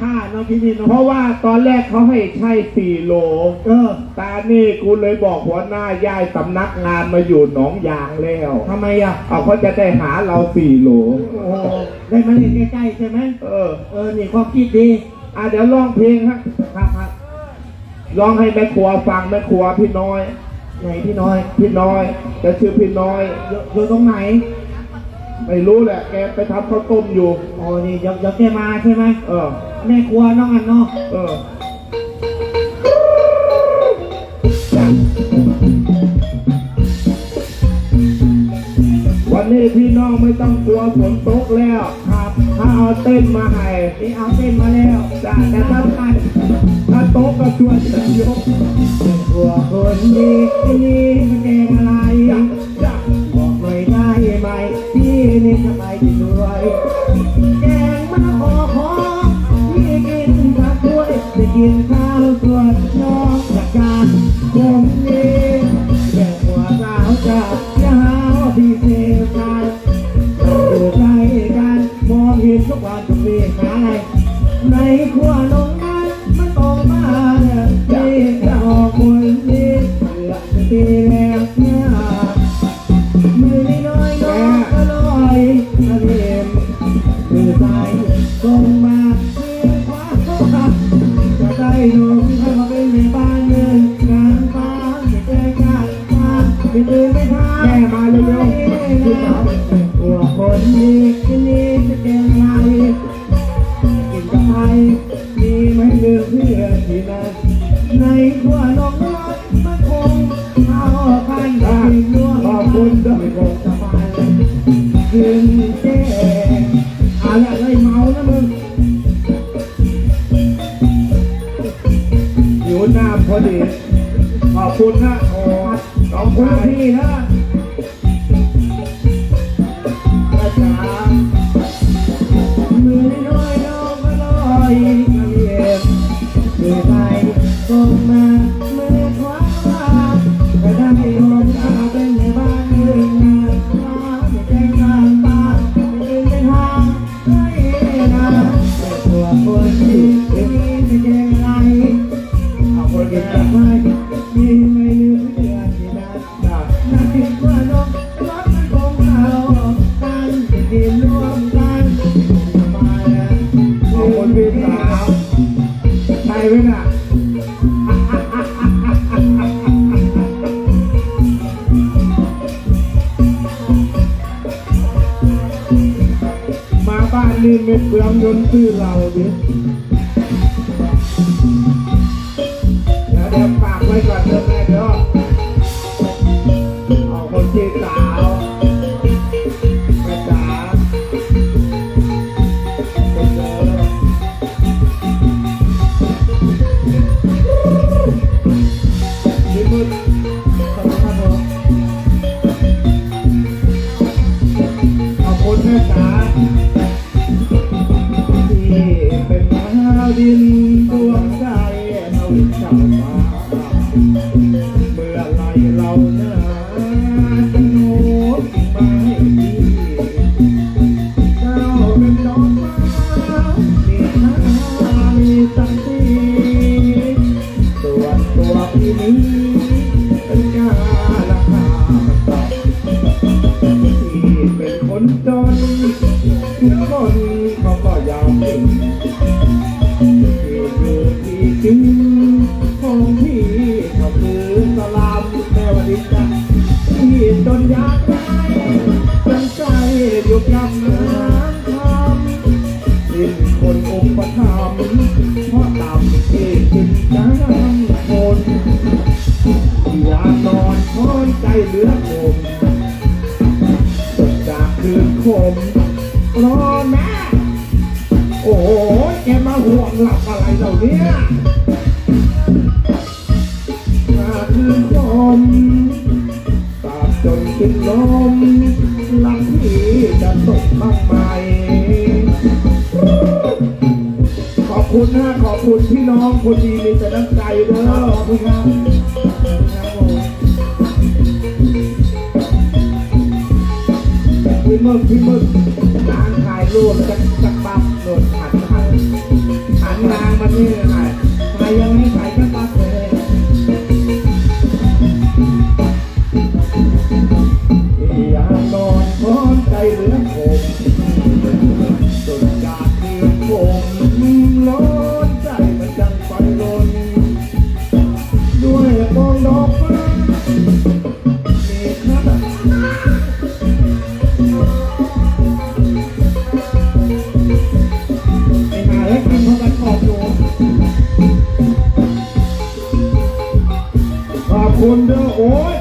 ค่าเนาะพี่นี่เพเนาะราะว่าตอนแรกเขาให้ใช่สี่โลเออตานี่กูเลยบอกหัวหน้าย้ายสำนักงานมาอยู่หนองยางแล้วทำไมอะเอาเขาจะได้หาเราสี่โลโอ้โหได้มาเล่นใกล้ๆใช่ไหมเออ เออนี่ความคิดดีอะเดี๋ยวร้องเพลงฮะครับครับร้องให้แม่ครัวฟังแม่ครัวพี่น้อย ไหนพี่น้อยพี่น้อยจะชื่อพี่น้อย อยู่อยู่ตรงไหนไม่รู้แหละ แกไปทำข้าวต้มอยู่ โอ้นี่เดี๋ยวเดี๋ยวแกมาใช่ไหมเออ แม่ครัวน้องอันเนาะเออวันนี้พี่น้องไม่ต้องกลัวฝนตกแล้วครับถ้าเอาเต้นมาให้นี่เอาเต้นมาแล้วจ้ะแต่ถ้าถ้าโต๊ะก็ชวนจะยกครัวคนดีที่นี่มันแกงอะไรจ้ะบอกหน่อยได้ไหมพี่นี่ทำไมถึงรวย กินข้าวส่วนน้องจากการผมนี่แก่หัวสาวจากยาวพี่เทพานอยู่ใกล้กันมองเห็นทุกวันทุกวีหาอะไรในครัวนง บ้านนี่ไม่เปลือง ระสบมามขอบคุณนะขอบคุณพี่น้องคนดีมีแต่น้ำใจเด้อขอบคุณครับพี่มึกพี่มึกนางถ่ายรูปจะจะปั๊บโดดหันหันหันนางมาเนี่ไงใครยังไม่ใส่ก็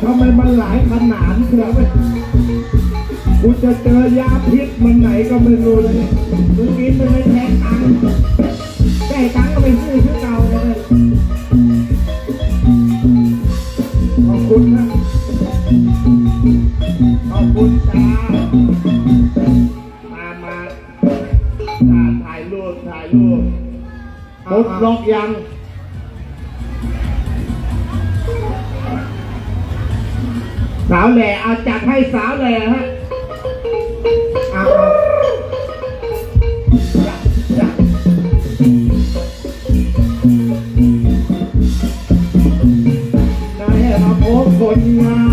ทำไมมันหลายขนาดเกือบกูจะเจอยาพิษมันไหนก็ไม่รู้เลยมึงกินมันไม่แทนตังค์แต่ตังค์ก็ไปซื้อซื้อเก่าเลยขอบคุณนะขอบคุณจ้ามามาถ่ายรูปถ่ายรูปหมดล็อกยัง สาวแหล่เอาจัดให้สาวแหล่ฮะเอาเอามาพบคนงาม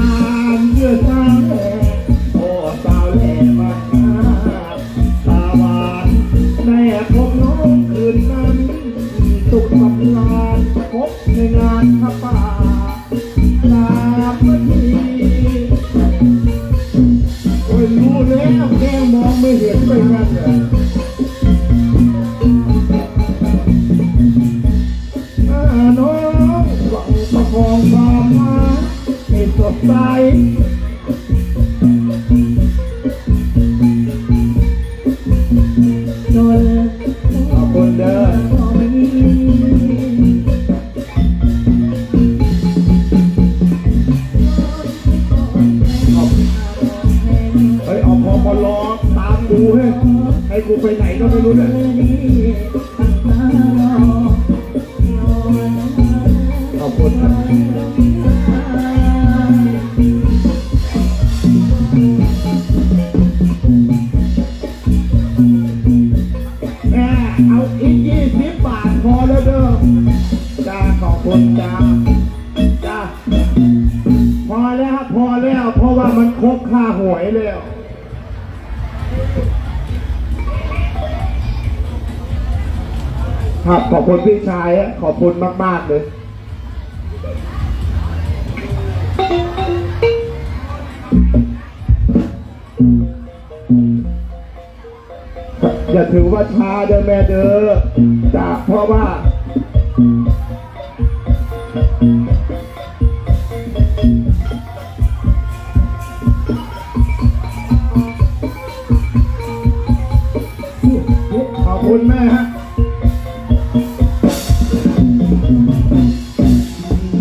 อีกยี่สิบบาทพอแล้วเด้อจ้าขอบคุณจ้าจ้าพอแล้วพอแล้ว เพราะว่ามันครบค่าหวยแล้วครับขอบคุณพี่ชายขอบคุณมาก ๆ เลย จะถือว่าชาเด้อแม่เด้อจากเพราะว่าขอบคุณแม่ฮะ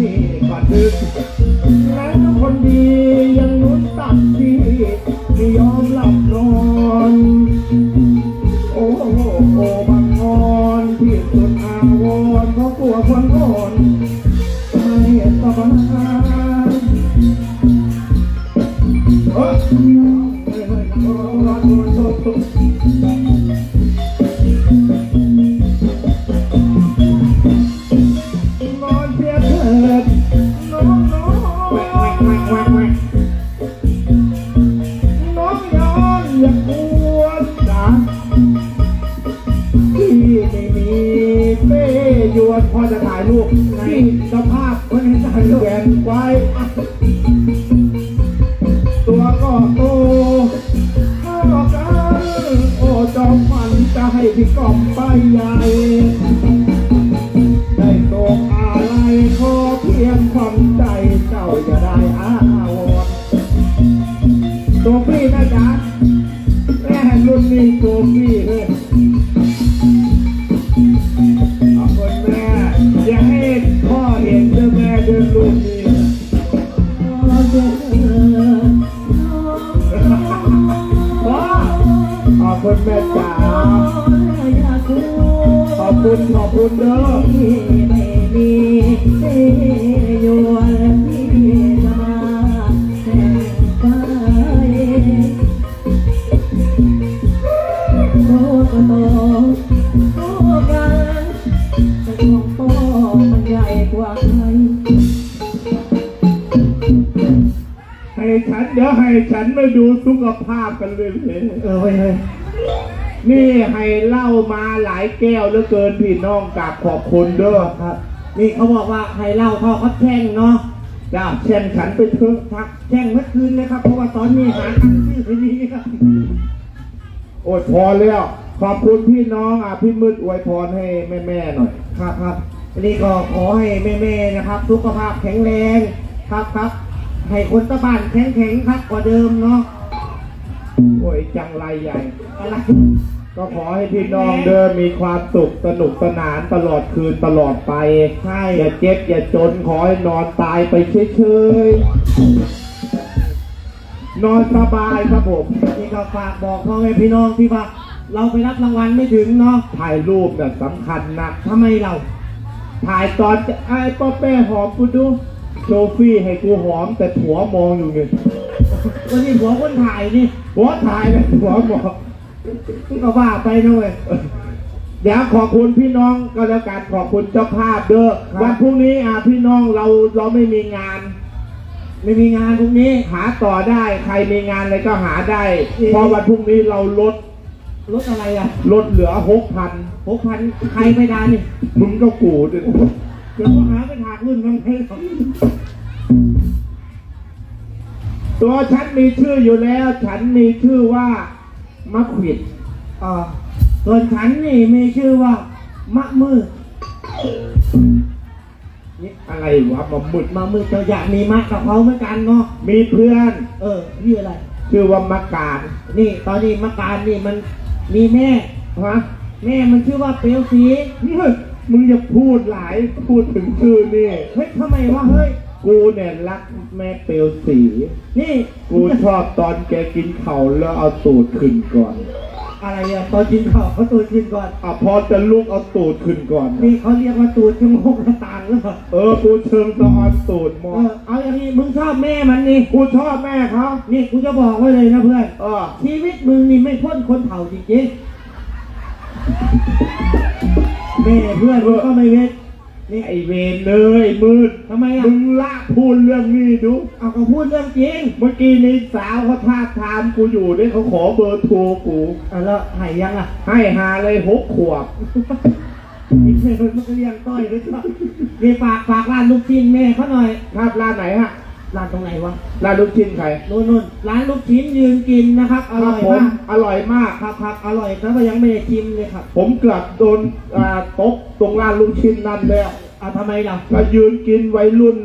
นี่ก่อนดึกแล้วคนดียังนุ่นตัดดีไม่ยอมหลับ ดูสุขภาพกันเลยเลยเออเว้ยเฮ้ยนี่ให้เหล่ามาหลายแก้วเหลือเกินพี่น้องกับขอบคุณเด้อครับ นี่เขาบอกว่าให้เหล่าเท่าเขาแช่งเนาะจ้าเช่นฉันไปเถอะพักแช่งเมื่อคืนนะครับ เพราะว่าตอนนี้หาตังค์ซื้อไม่มีครับโอ้ยพอแล้วขอบคุณพี่น้องอะพี่มืดอวยพรให้แม่ๆหน่อยครับครับอันนี้ก็ขอให้แม่ๆนะครับ สุขภาพแข็งแรงครับครับ ให้คนตะบ้านแข็งแข็งๆครับกว่าเดิมเนาะโอ้ยจังไรใหญ่ อะไรก็ขอให้พี่น้องเดินมีความสุขสนุกสนานตลอดคืนตลอดไป ใช่ อย่าเจ็บอย่าจนขอให้นอนตายไปเฉยๆ นอนสบายครับผมนี่ก็ฝากบอกพ่อแม่พี่น้องที่ว่า เราไปรับรางวัลไม่ถึงเนาะ ถ่ายรูปเนี่ยสำคัญนะทำไมเรา ถ่ายตอนจะไอ้ป้าแป้หอมกูดู โชฟี่ให้กูหอมแต่ผัวมองอยู่ไงวันนี้หัวคนถ่ายนี่หัวถ่ายเลยหัวมองมึงก็ว่าไปนะเว้ยเดี๋ยวขอบคุณพี่น้องก็แล้วกันขอบคุณเจ้าภาพเด้อครับวันพรุ่งนี้อะพี่น้องเราเราไม่มีงาน ไม่มีงานพรุ่งนี้หาต่อได้ ใครมีงานอะไรก็หาได้เอ๊ะเพราะวันพรุ่งนี้เราลดรถอะไรอะลดเหลือหกพันหกพันใครไม่ได้นี่มึงก็กูดิ เดี๋ยวก็หาไปถากรุ่นมันให้เขาตัวฉันมีชื่ออยู่แล้ว ฉันมีชื่อว่ามะขวิดอ่าส่วนฉันนี่มีชื่อว่ามะมืดนี่อะไรวะมามึดมะมืดเจ้าอยากมีมะกับเขาเหมือนกันเนาะ มีเพื่อน เออชื่ออะไร ชื่อว่ามะการนี่ตอนนี้มะการนี่มันมีแม่ฮะแม่มันชื่อว่าเปลวสี มึงอย่าพูดหลายพูดถึงชื่อนี่เฮ้ยทำไมวะเฮ้ย กูเนี่ยรักแม่เปลวสี นี่กูชอบตอนแกกินเข่าแล้วเอาตูดขึ้นก่อน อะไรอะตอนกินข้าวเขาตูดขึ้นก่อน อะพอจะลุกเอาตูดขึ้นก่อน นี่เขาเรียกว่าตูดจมูกหน้าต่างหรือเปล่าเออกูเชิงตะออนตูดมเออง อเอาอย่างนี้มึงชอบแม่มันนี่ กูชอบแม่เขานี่กูจะบอกไว้เลยนะเพื่อน เออชีวิตมึงนี่ไม่พ้นคนเฒ่าจริงๆ แม่เพื่อนมึงก็ไม่เว้นนี่ไอเวนเลยมืดทำไมอะมึงละพูดเรื่องนี้ดูเอาก็พูดเรื่องจริง เมื่อกี้นี้สาวเขาท้าบทามกูอยู่เนี่ยเขาขอเบอร์โทรกูอะแล้วหายยังอะ ให้หาเลยหกขวบอีกเพลงมันก็เรียงต้อยด้วยก็นี่ฝากฝากร้านลูกชิ้นแม่เขาหน่อย ครับร้านไหนฮะ ร้านตรงไหนวะร้านลูกชิ้นใครนู่นนู่นร้านลูกชิ้นยืนกินนะครับ อร่อยคบผมากอร่อยมากครับครับอร่อยแต่ว่ายังไม่ได้ชิมเลยครับ ผมเกือบโดนอ่าตกตรงร้านลูกชิ้นนั่นแล้วเอาทำไมล่ะก็ยืนกินวัยรุ่น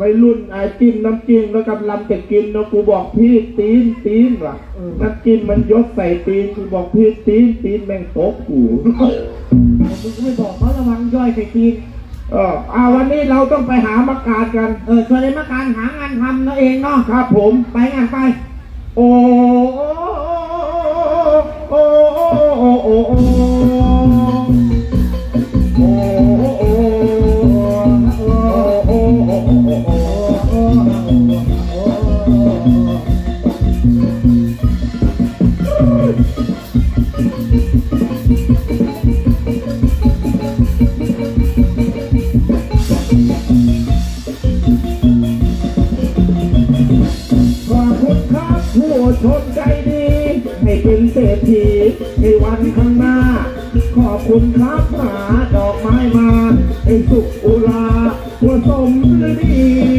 วัยรุ่นไอ้จิ้มน้ำจิ้มแล้วกำลังจะกินแล้วกูบอกพี่ตีนตีนว่ะน้ำจิ้มมันยศใส่ตีนกูบอกพี่ตีนตีนแม่งตบกูมึงก็ไม่บอกเขาระวังย่อยใส่ตีน เอออาวันนี้เราต้องไปหามาการกัน เออชวนเลยมาการหางานทำเนาะเองเนาะครับผมไปงานไป โอ้โอ้โอ้โอ้โอ้โอ้ ครับผู้ชมใจดี ให้เป็นเศรษฐีในวันข้างหน้า ขอบคุณครับหาดอกไม้มา ให้สุขอุราหัวสมฤดี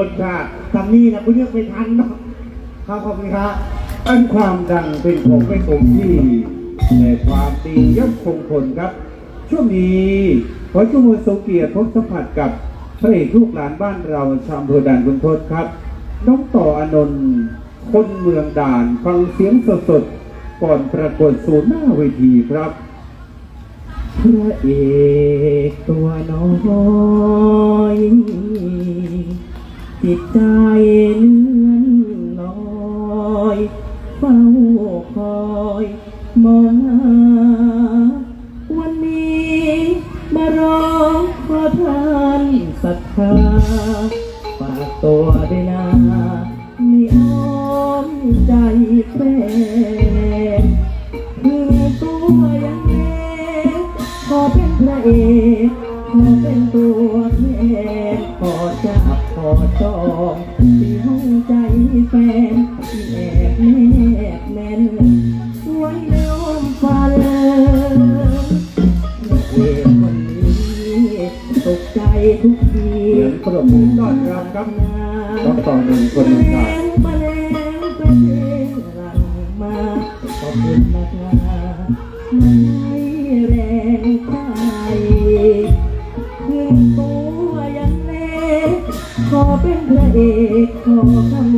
ปีหมดชาติทำนี่นะกูเลือกไม่ทันเนาะครับขอบคุณครับอันความดังเป็นของไม่คงที่แต่ความดีย่อมคงทนครับ ช่วงนี้ขอจุมวลโสเกียรติพบสัมผัสกับพระเอกลูกหลานบ้านเราชาวอำเภอด่านคุณทศครับ น้องต่ออนนท์คนเมืองด่านฟังเสียงสดๆก่อนปรากฏสู่หน้าเวทีครับพระเอกตัวน้อย จิตใจเลื่อนลอยเฝ้าคอยมอง เป็นพระเอกขอคำ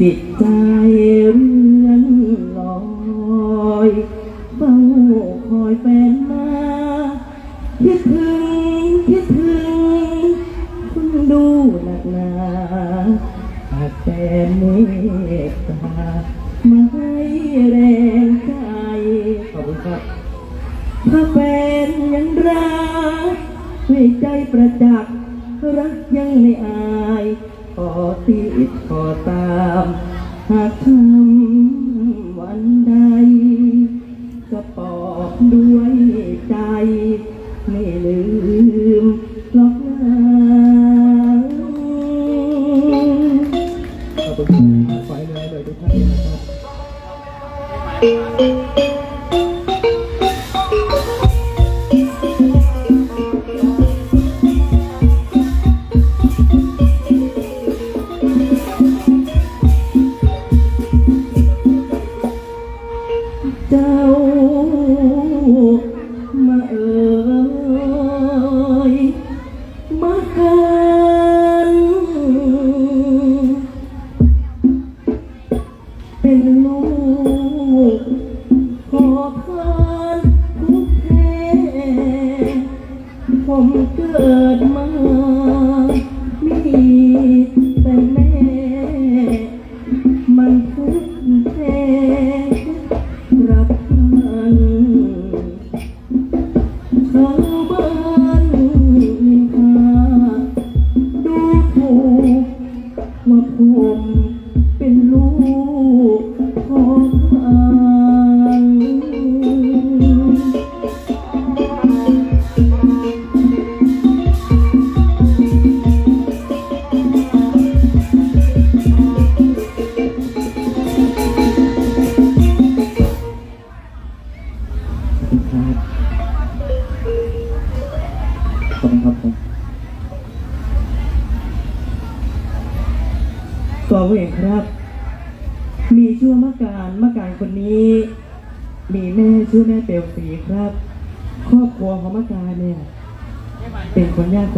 จิต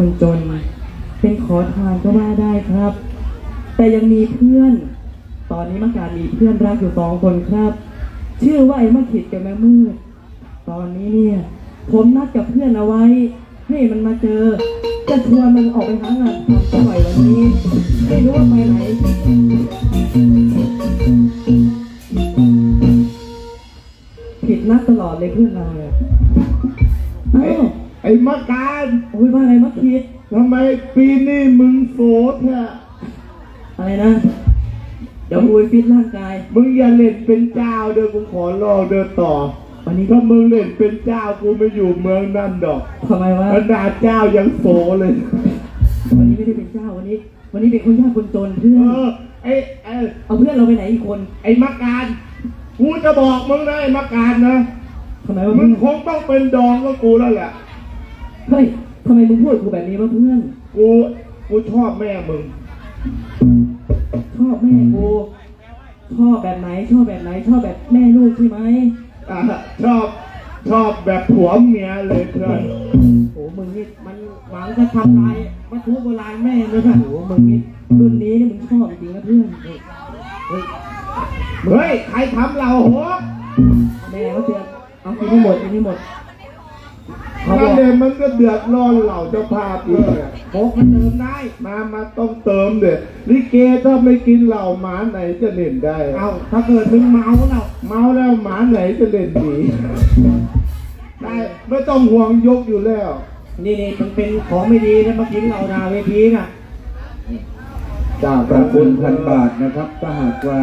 คนจน เป็นขอทานก็ว่าได้ครับ แต่ยังมีเพื่อน ตอนนี้มะการมีเพื่อนรักอยู่สองคนครับ ชื่อว่าไอ้มะขิดกับแม่มืด ตอนนี้เนี่ย ผมนัดกับเพื่อนเอาไว้ ให้มันมาเจอ จะชวนมันออกไปหางานทำบ่อยวันนี้ ไม่รู้ว่าไปไหนผิดนัดตลอดเลยเพื่อนเราเนี่ย อ้มะการโอ้ยว่าอะไรมาคิดทำไมปีนี้มึงโสดแท้อะไรนะ เดี๋ยวกูไปฟิตร่างกาย มึงอย่าเล่นเป็นเจ้าเด้อกูขอรอเดินต่อ วันนี้ก็ถ้ามึงเล่นเป็นเจ้ากูไม่อยู่เมืองนั่นดอกทำไมวะขนาดเจ้ายังโสเลย วันนี้ไม่ได้เป็นเจ้าวันนี้ วันนี้เป็นคนยากคนจนเพื่เออนอไอ้ไอ้เอาเพื่อนเราไปไหนอีกคนไอ้มะการกูจะบอกมึงนะไอ้มาการนะทำไมวะมึเพื่งอนคงต้องเป็นดองกับกูแล้วแหละ เฮ้ยทำไมมึงพูดกับกูแบบนี้วะเพื่อน กู กูชอบแม่มึง ชอบแม่กูชอบแบบไหนชอบแบบไหนชอบแบบแม่ลูกใช่ไหมอ่าชอบ ชอบแบบผัวเมียเลยเพื่อน โอ้มึงนี่มันหวังจะทำลายวัตถุโบราณแม่เลยค่ะโอ้มึงนี่รุ่นนี้นี่มึงชอบจริงนะเพื่อน เฮ้ย เฮ้ยเฮ้ยใครทำเราโหแม่เขาเตือนเอากินให้หมดกินให้หมด เขาบนั่อนกเลยมันก็เดือดร้อนเหล่าเจ้าภาพเลยโค้กมันเติมได้ มามาต้องเติมเด็ดลิเกถ้าไม่กินเหล้าหมาไหนจะเล่นได้ เอาถ้าเกิดมึงเมาแล้วเมาแล้วหมาไหนจะเล่นดีได้ไม่ต้องห่วงยกอยู่แล้ว นี่นี่มันเป็นของไม่ดีนะมากินเรานาเวทีน่ะจากประบุญพันบาทนะครับถ้าหากว่า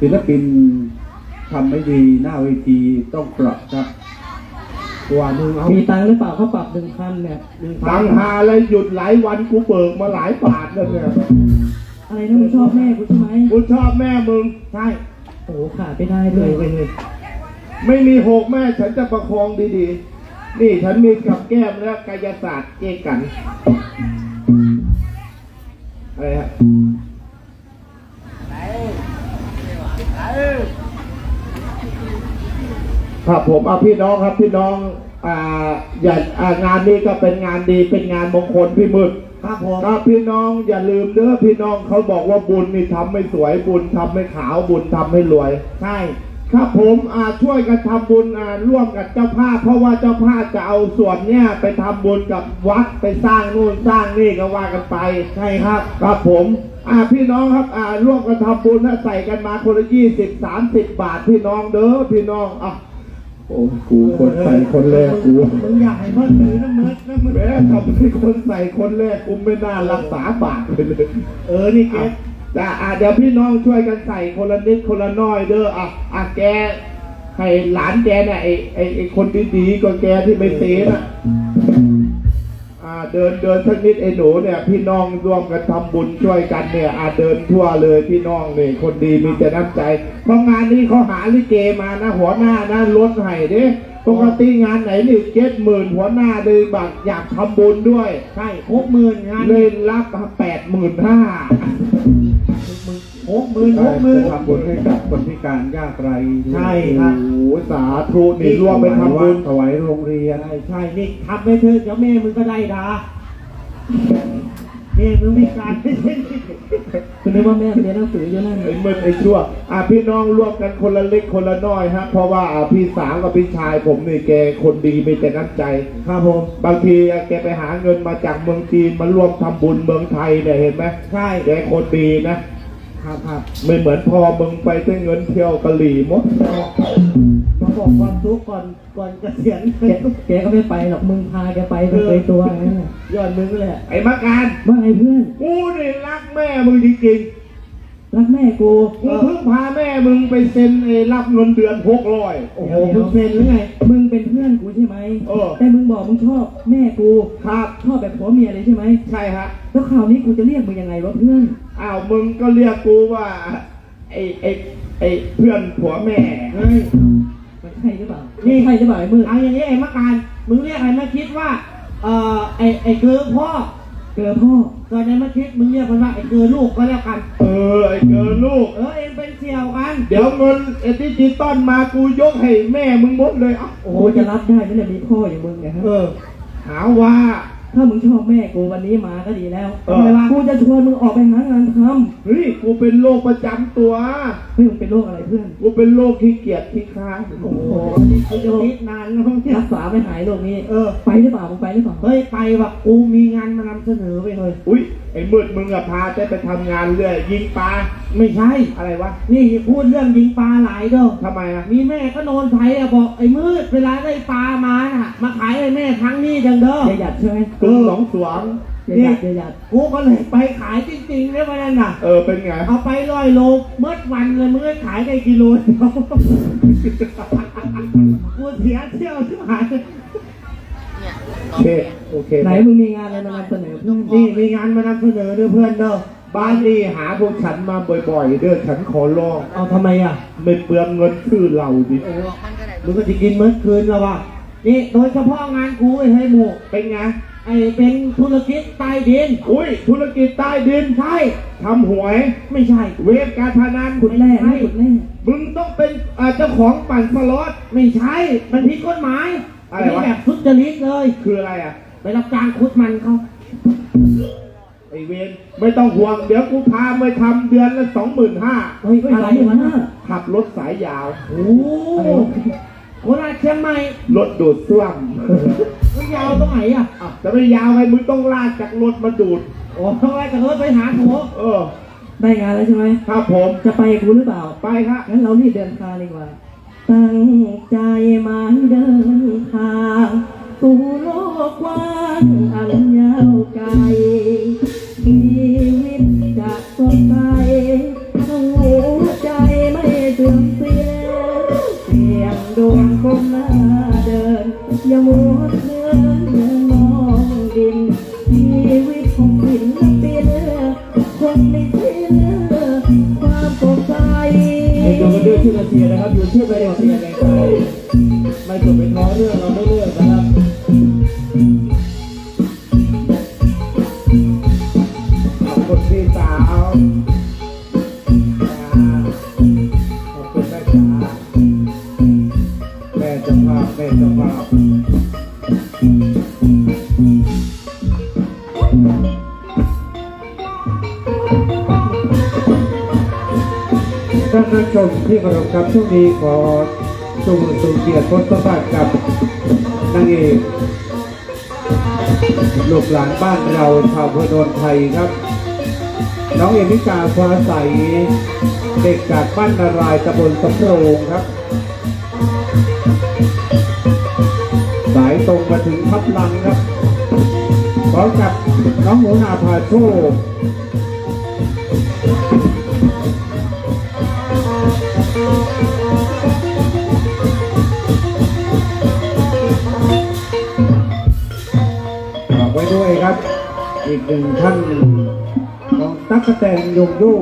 ศิลปินทำไม่ดีหน้าเวทีต้องปรับครับ ว่ามึงเอามีตังค์หรือเปล่าเขาปรับหนึ่งพันเนี่ยหนึ่งพัตันงหาอะไรหยุดหลายวันกูเบิกมาหลายบาทแล้วเนี่ยอะไรนะมึงชอบแม่กูใช่ไหมกูชอบแม่มึงใช่โอ้ขาดไม่ได้ด้วยเว้ยไม่มีหกแม่ฉันจะประคองดีๆ นี่ฉันมีกับแก้มและกายศาสตร์เจกันอะไรฮะ ครับผมเอาพี่น้องครับพี่น้องอ่าอย่าอ่างานนี้ก็เป็นงานดีเป็นงานมงคลพี่มืดครับผมครับพี่น้องอย่าลืมเด้อพี่น้องเขาบอกว่าบุญนี่ทำไม่สวยบุญทำไม่ขาวบุญทำให้รวย ใช่ ครับผมอ่าช่วยกันทำบุญอ่าร่วมกับเจ้าภาพ เพราะว่าเจ้าภาพจะเอาส่วนเนี้ยไปทำบุญกับวัดไปสร้างนู่นสร้างนี่ก็ว่ากันไป ใช่ครับ ครับผมอ่าพี่น้องครับอ่าร่วมกันทำบุญนะใส่กันมาคนละยี่สิบสามสิบบาทพี่น้องเด้อพี่น้องอะ โอ้ยกูคนใส่คนแรกกูมึงอยากให้เพิ่นถือน้ำเมิดน้ำเมิดแม่ทำให้คนใส่คนแรกกูไม่น่ารักษาบาทเลยเออนี่แกอะแต่อะเดี๋ยวพี่น้องช่วยกันใส่คนละนิดคนละน้อยเด้ออะอะแกให้หลานแกน่ะไอไอไอคนดีๆก็แกที่ไม่เสียน่ะอ่า เดินเดินสักนิดไอหนูเนี่ยพี่น้องร่วมกันทำบุญช่วยกันเนี่ยอ่าเดินทั่วเลยพี่น้องเนี่ยคนดีมีแต่น้ำใจเพราะงานนี้เขาหาลิเกมานะหัวหน้านะลดให้เด้ปกติงานไหนนี่เจ็ดหมื่นหัวหน้าเลยบักอยากทำบุญด้วย ใช่หกหมื่นงานเลยรับแปดหมื่นห้า หกหมื่นหกหมื่น ทำบุญให้กับคนพิการยากไร้ใช่ครับ โอ้โหสาธุนี่ร่วมไปทำบุญถวายโรงเรียน ใช่ใช่นี่ทำไปเถอะเดี๋ยวแม่มึงก็ได้ด่าแม่มึงมีการไม่ใช่คุณนึกว่าแม่เรียนหนังสืออยู่นั่นไอ้เมื่อไอ้ชั่วอะพี่น้องร่วมกันคนละเล็กคนละน้อยฮะ เพราะว่าอะพี่สาวกับพี่ชายผมนี่แกคนดีมีแต่น้ำใจ ครับผม บางทีอะแกไปหาเงินมาจากเมืองจีนมาร่วมทำบุญเมืองไทยเนี่ยเห็นไหมใช่แกคนดีนะ ครับครับไม่เหมือนพ่อมึงไปได้เงินเที่ยวกะหรี่หมดมาบอกความทุกข์ก่อนก่อนเกษียณแกแกก็ไม่ไปหรอกมึงพาแกไปไปเคยตัวนั่นแหละยอดมึงแหละไอ้มาการว่าไงเพื่อนกูนี่รักแม่มึงจริงรักแม่กูๆกูเพิ่งพาแม่มึงไปเซ็นไอ้รับเงินเดือนหกร้อยโอ้โหมึงเซ็นหรือไงมึงเป็นเพื่อนกูใช่ไหมเออแต่มึงบอกมึงชอบแม่กูครับชอบแบบผัวเมียเลยใช่ไหมใช่ฮะ แล้วคราวนี้กูจะเรียกมึงยังไงวะเพื่อน อ้าวมึงก็เรียกกูว่าไอ้ไอ้ไอ้เพื่อนผัวแม่ เฮ้ย มันใช่หรือเปล่านี่ ใช่หรือเปล่าไอ้มืดเอาอย่างนี้ไอ้มะการมึงเรียกไอ้มาคิดว่า เอ่อไอ้ไอ้เกือพ่อเกือพ่อ ส่วนไอ้มาคิดมึงเรียกมันว่าไอ้เกือลูกก็แล้วกัน เออไอ้เกินลูก เออเองเป็นเสี่ยวกัน เดี๋ยวเงินไอ้ดิจิตอลมากูยกให้แม่มึงหมดเลยอะโอ้โหจะรับได้ไหมเนี่ยมีพ่ออย่างมึงเนี่ยฮะเออหาว่า ถ้ามึงชอบแม่กูวันนี้มาก็ดีแล้วเออ ทำไมวะกูจะชวนมึงออกไปหางานทเฮ้ยกูเป็นโรคประจำตัวำเฮ้ยมึงเป็นโรคอะไรเพื่อนกูเป็นโรคขี้เกียจขี้ค้านโอ้โหนี่คือจะคิดนานแล้วเนี่ยรักษาไม่หายโรคนี้เออ ไปหรือเปล่ามึงไปหรือเปล่าเฮ้ยไปแบบกูมีงานมานำเสนอไปเลยอุ้ยไอ้มืดมึงอะพาได้ไปทำงานเรื่อยยิงปลาไม่ใช่ อะไรวะนี่พูดเรื่องยิงปลาหลายเด้อทำไมอะมีแม่ก็โนนไทยอะบอกไอ้มืดเวลาได้ปลามาน่ะ มาขายให้แม่ครั้งนี้จังเด้อหยัดใช่ไหมตุ้งหนองสวงหยัดหยัดกูก็เลยไปขายจริงๆได้วันนั้นน่ะ เออเป็นไง เอาไปร้อยโลเมื่อวันเลยมึงก็ขายได้กิโลเดียวกูเสียเที่ยวที่หายโอเคโอเคไหนมึงมีงานอะไรมานำเสนอเพื่อนนี่มีงานมานำเสนอเด้อเพื่อนเด้อบ้านนี้หาพวกฉันมาบ่อยๆ เด้อฉันขอลองเอาทำไมอะไม่เปลืองเงินชื่อเราดิมึงก็จะกินเมื่อคืนแล้ววะนี่โดยเฉพาะงานกูไอ้ให้หมูเป็นไง ไอ้เป็นธุรกิจใต้ดิน อุ้ยธุรกิจใต้ดินใช่ทำหวย ไม่ใช่ เวฟการพนันขุดแร่ไม่ขุดแร่มึงต้องเป็นอ่าเจ้าของปั่นสล็อตไม่ใช่ มันผิดกฎหมายอะไรวะนนี้แบบทุจริตเลย คืออะไรอะ ไปรับจ้างขุดมันเขาไอเวนไม่ต้องห่วง เดี๋ยวกูพาไปทำเดือนละสองหมื่นห้าเฮ้ยอะไรวะน่ะขับรถสายยาว โอ้ โหโคราชเชียงใหม่รถดูดซ่วมมันยาวตรงไหนอะอะจะไม่ยาวไปมึงต้องลากจากรถมาดูด โอ้ทำไมจะเลิศไปหาโถเออ ได้งานแล้วใช่ไหมครับผม จะไปกับกูหรือเปล่า ไปครับงั้นเรารีบเดินทางดีกว่า ตั้งใจมาเดินทางสู่โลกกว้างอันยาวไกลชีวิตจะสดใสทั้งหัวใจไม่เสื่อมเสียเสียง ดวงคงหน้าเดิน อย่ามัวเดินเดินมองดินชีวิตของศิลปินคนไม่สิ้นความสดใสเด็กโดนกระดื้อชื่อนาทีนะครับอยู่ที่ไปเดียวเสียแรงใจไม่จบเป็นน้อยเรื่องเราไม่เลือกนะ ครับช่วงนี้ขอส่งส่งเกียรติพจน์สัมภาษณ์กับนางเอกลูกหลานบ้านเราชาวพนนไทยครับ น้องเอมิกาฟ้าใสเด็กจากบ้านนารายตำบลสำโรงครับ สายตรงมาถึงทับลังครับพร้อมกับน้องหมูนาพาโชค อีกหนึ่งท่านน้องตั๊กแตนยงโย่